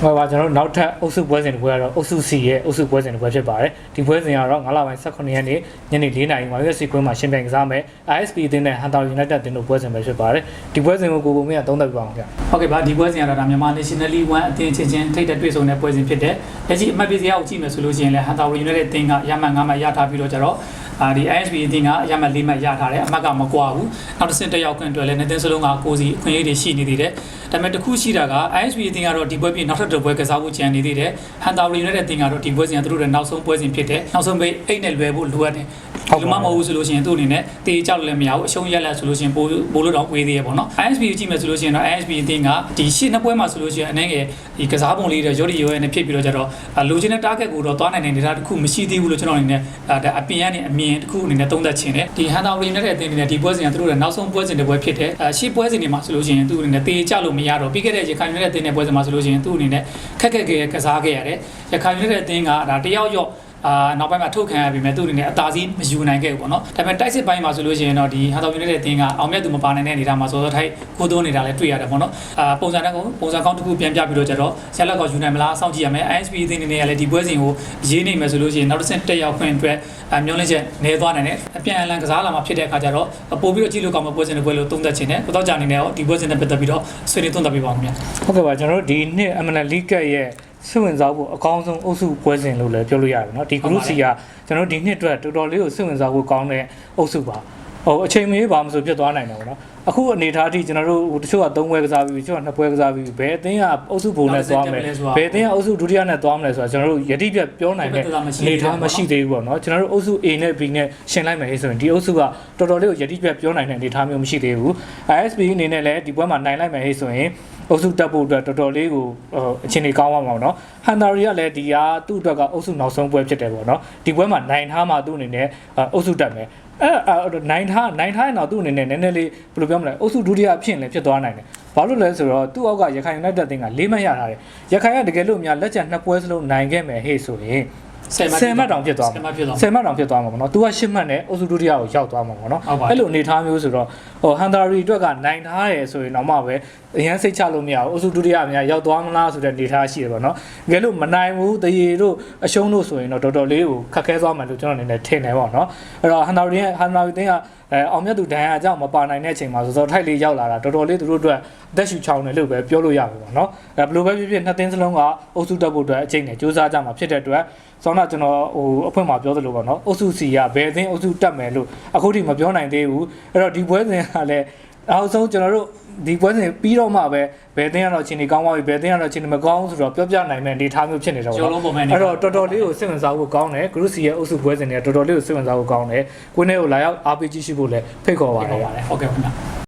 ဟောပါကျွန်တော်တို့နောက်ထပ်အုပ်စုပွဲစဉ်တစ်ပွဲကတော့အုပ်စု C ရဲ့အုပ်စုပွဲစဉ်တစ်ပွဲဖြစ်ပါတယ်ဒီပွဲစဉ်ကတော့9လပိုင်း18ရက်နေ့ညနေ4နာရီမှာ UFC ကွင်းမှာရှင်ပြိုင်ကစားမယ် ISP အသင်းနဲ့ Hunter United အသင်းတို့ပွဲစဉ်ပဲဖြစ်ပါတယ်ဒီပွဲစဉ်ကိုကိုကိုမင်းကသုံးသပ်ပြပါအောင်ခင်ဗျဟုတ်ကဲ့ပါဒီပွဲစဉ်ကတော့ဒါမြန်မာ National League 1အသင်းချင်းချင်းထိတ်တဲ့တွေ့ဆုံတဲ့ပွဲစဉ်ဖြစ်တယ်လက်ရှိအမှတ်ပေးစရာကိုကြည့်မယ်ဆိုလို့ရှိရင်လည်း Hunter United အသင်းကရမှတ်9မှတ်ရထားပြီးတော့ကျတော့ အာဒီ ISP အသင်းကရမှတ်4မှတ်ရထားတယ်အမှတ်ကမကွာဘူးနောက်တစ်ဆင့်တက်ရောက်ခွင့်အတွက်လည်းနှစ်သင်းစလုံးကကိုစီအခွင့်အရေးတွေရှိနေသေးတယ်ဒါပေမဲ့တစ်ခုရှိတာက ISP အသင်းကတော့ဒီပွဲပြင်နောက်ထပ်တစ်ပွဲကစားဖို့ကြံနေသေးတယ် Hunter United အသင်းကတော့ဒီပွဲစဉ်ကသူတို့ရဲ့နောက်ဆုံးပွဲစဉ်ဖြစ်တယ်နောက်ဆုံးပေးအိတ်နဲ့လွယ်ဖို့လိုအပ်တယ် ဒီမှာမဟုတ်ဘူးဆိုလို့ရှိရင်သူ့အနေနဲ့တေးကြောက်လည်းမရဘူးအရှုံးရက်လက်ဆိုလို့ရှိရင်ပိုးပိုးလို့တော့ဝေးသေးရပေါ့နော် ISP ကိုကြည့်မယ်ဆိုလို့ရှိရင်တော့ ISP အသင်းကဒီရှစ်နှစ်ပွဲမှာဆိုလို့ရှိရင်အနေငယ်ဒီကစားပုံလေးတွေရော်ဒီရော်ရဲ့နဲ့ဖြစ်ပြီးတော့ကြတော့လိုချင်တဲ့ target ကိုတော့သွားနိုင်တဲ့နေတာတစ်ခုမရှိသေးဘူးလို့ကျွန်တော်အနေနဲ့ဒါအပြင်ကနေအမြင်တစ်ခုအနေနဲ့သုံးသပ်ချင်တယ်ဒီ Hunter United အသင်းအနေနဲ့ဒီပွဲစဉ်ကသူတို့ရဲ့နောက်ဆုံးပွဲစဉ်တစ်ပွဲဖြစ်တယ်အရှစ်ပွဲစဉ်တွေမှာဆိုလို့ရှိရင်သူ့အနေနဲ့တေးကြောက်လို့မရတော့ပြီးခဲ့တဲ့ရခိုင် United အသင်းနဲ့ပွဲစဉ်မှာဆိုလို့ရှိရင်သူ့အနေနဲ့ခက်ခက်ခဲခဲကစားခဲ့ရတယ်ရခိုင် United အသင်းကဒါတယောက်ယောက် အာနောက်ပိုင်းမှာထုတ်ခံရပြီမဲ့သူ့အနေနဲ့အသာစီးမယူနိုင်ခဲ့ဘူးပေါ့နော်ဒါပေမဲ့တိုက်စစ်ပိုင်းမှာဆိုလို့ရှိရင်တော့ဒီဟာတော်ယူနေတဲ့တင်းကအောင်မြတ်သူမပါနိုင်တဲ့အနေအထားမှာစောစောထိုက်ကိုသွန်းနေတာလည်းတွေ့ရတယ်ပေါ့နော်အာပုံစံတစ်ခုပုံစံကောင်းတစ်ခုပြန်ပြပြီးတော့ကျတော့ဆရာလက်ကောယူနိုင်မလားစောင့်ကြည့်ရမယ် ISP အသင်းအနေနဲ့လည်းဒီပွဲစဉ်ကိုရေးနိုင်မယ်ဆိုလို့ရှိရင်နောက်တစ်ဆင့်တက်ရောက်ခွင့်အတွက်အမျိုးလေးချက်နေသွားနိုင်တယ်အပြန်အလှန်ကစားလာမှာဖြစ်တဲ့အခါကျတော့ပို့ပြီးတော့ကြည့်လို့ကောင်းမယ့်ပွဲစဉ်တွေပွဲလို့သုံးသပ်ချင်တယ်ကိုတော့ကြာအနေနဲ့ရောဒီပွဲစဉ်နဲ့ပတ်သက်ပြီးတော့ဆွေးနွေးသုံးသပ်ပေးပါဦးခင်ဗျာဟုတ်ကဲ့ပါကျွန်တော်တို့ဒီနှစ် MNL League ရဲ့ စိတ်ဝင်စားဖို့အကောင်းဆုံးအုပ်စုပွဲစဉ်လို့လည်းပြောလို့ရတယ်เนาะဒီ group C ကကျွန်တော်တို့ဒီနှစ်အတွက်တော်တော်လေးကိုစိတ်ဝင်စားဖို့ကောင်းတဲ့အုပ်စုပါ ဟိုအချိန်မရွေးပါမဆိုဖြစ်သွားနိုင်တယ်ပေါ့နော်အခုအနေထားအထိကျွန်တော်တို့ဟိုတချို့က3ပွဲကစားပြီးတချို့က2ပွဲကစားပြီးဘယ်အသင်းကအုပ်စုဘုံနဲ့သွားမယ်ဘယ်အသင်းကအုပ်စုဒုတိယနဲ့သွားမလဲဆိုတာကျွန်တော်တို့ယတိပြတ်ပြောနိုင်တဲ့အနေထားမရှိသေးဘူးပေါ့နော်ကျွန်တော်တို့အုပ်စု A နဲ့ B နဲ့ရှင်းလိုက်မယ်ဆိုရင်ဒီအုပ်စုကတော်တော်လေးကိုယတိပြတ်ပြောနိုင်တဲ့အနေထားမျိုးမရှိသေးဘူး ISB အနေနဲ့လည်းဒီပွဲမှာနိုင်လိုက်မယ်ဟေ့ဆိုရင်အုပ်စုတက်ဖို့အတွက်တော်တော်လေးကိုအခြေအနေကောင်းပါမှာပေါ့နော်ဟန်တာရီကလည်းဒီဟာသူ့အတွက်ကအုပ်စုနောက်ဆုံးပွဲဖြစ်တယ်ပေါ့နော်ဒီပွဲမှာနိုင်ထားမှသူ့အနေနဲ့အုပ်စုတက်မယ် အဲနိုင်ထားနိုင်ထားရင်တော့သူ့အနေနဲ့နည်းနည်းလေးဘယ်လိုပြောမလဲအုပ်စုဒုတိယအဖြစ်လည်းဖြစ်သွားနိုင်တယ်ဘာလို့လဲဆိုတော့သူ့အောက်ကရခိုင် United တင်က၄မှတ်ရထားတယ်ရခိုင်ကတကယ်လို့များလက်ကျန်နှစ်ပွဲစလုံးနိုင်ခဲ့မယ်ဟေ့ဆိုရင် 10မှတ်တောင်ဖြစ်သွားမှာ10မှတ်ဖြစ်သွား10မှတ်တောင်ဖြစ်သွားမှာပေါ့နော်။ तू က10မှတ်နဲ့အုပ်စုဒုတိယကိုရောက်သွားမှာပေါ့နော်ဟုတ်ပါ။အဲ့လိုအနေထားမျိုးဆိုတော့ဟိုဟန်တာရီအတွက်ကနိုင်ထားတယ်ဆိုရင်တော့မှပဲအရန်စိတ်ချလို့မရဘူး။အုပ်စုဒုတိယအများရောက်သွားမလားဆိုတဲ့အနေထားရှိတယ်ပေါ့နော်။တကယ်လို့မနိုင်ဘူးတရေတို့အရှုံးတို့ဆိုရင်တော့တော်တော်လေးကိုခက်ခဲသွားမှလို့ကျွန်တော်အနေနဲ့ထင်တယ်ပေါ့နော်။အဲ့တော့ဟန်တာရီရဲ့ဟန်တာရီတင်းကအဲအောင်မြတ်သူဒဏ်ရာအကြောင်းမပါနိုင်တဲ့အချိန်မှာစောစောထိုက်လေးရောက်လာတာတော်တော်လေးသူတို့အတွက်အသက်ရှူချောင်းတယ်လို့ပဲပြောလို့ရမှာပေါ့နော်။အဲဘယ်လိုပဲဖြစ်ဖြစ်နှစ်သင်းစလုံးကအုပ်စုတက်ဖို့အတွက်အချိန်နဲ့စူးစမ်းကြမှာဖြစ်တဲ့အတွက်ဆောင်းတော့ကျွန်တော်ဟိုအဖွင့်မှာပြောသလိုပေါ့နော်အုပ်စုစီကဘယ်အသင်းအုပ်စုတက်မယ်လို့အခုထိမပြောနိုင်သေးဘူးအဲ့တော့ဒီပွဲစဉ်ကလည်းအောက်ဆုံးကျွန်တော်တို့ ဒီပွဲစဉ်ပြီးတော့မှပဲဘယ်အသင်းကတော့အချိန်ကြီးကောင်းသွားပြီဘယ်အသင်းကတော့အချိန်ကြီးမကောင်းဘူးဆိုတော့ပြောပြနိုင်မယ့်အနေအထားမျိုးဖြစ်နေတော့ကျော်လုံးပုံမှန်နေအဲ့တော့တော်တော်လေးကိုစိတ်ဝင်စားဖို့ကောင်းတယ်ဂရုစီရဲ့အုပ်စုပွဲစဉ်တွေကတော်တော်လေးကိုစိတ်ဝင်စားဖို့ကောင်းတယ်ကိုင်းထဲကိုလာရောက် RPG ရှိဖို့လည်းဖိတ်ခေါ်ပါတဟုတ်ယ်ပါတယ်ဟုတ်ကဲ့ခင်ဗျာ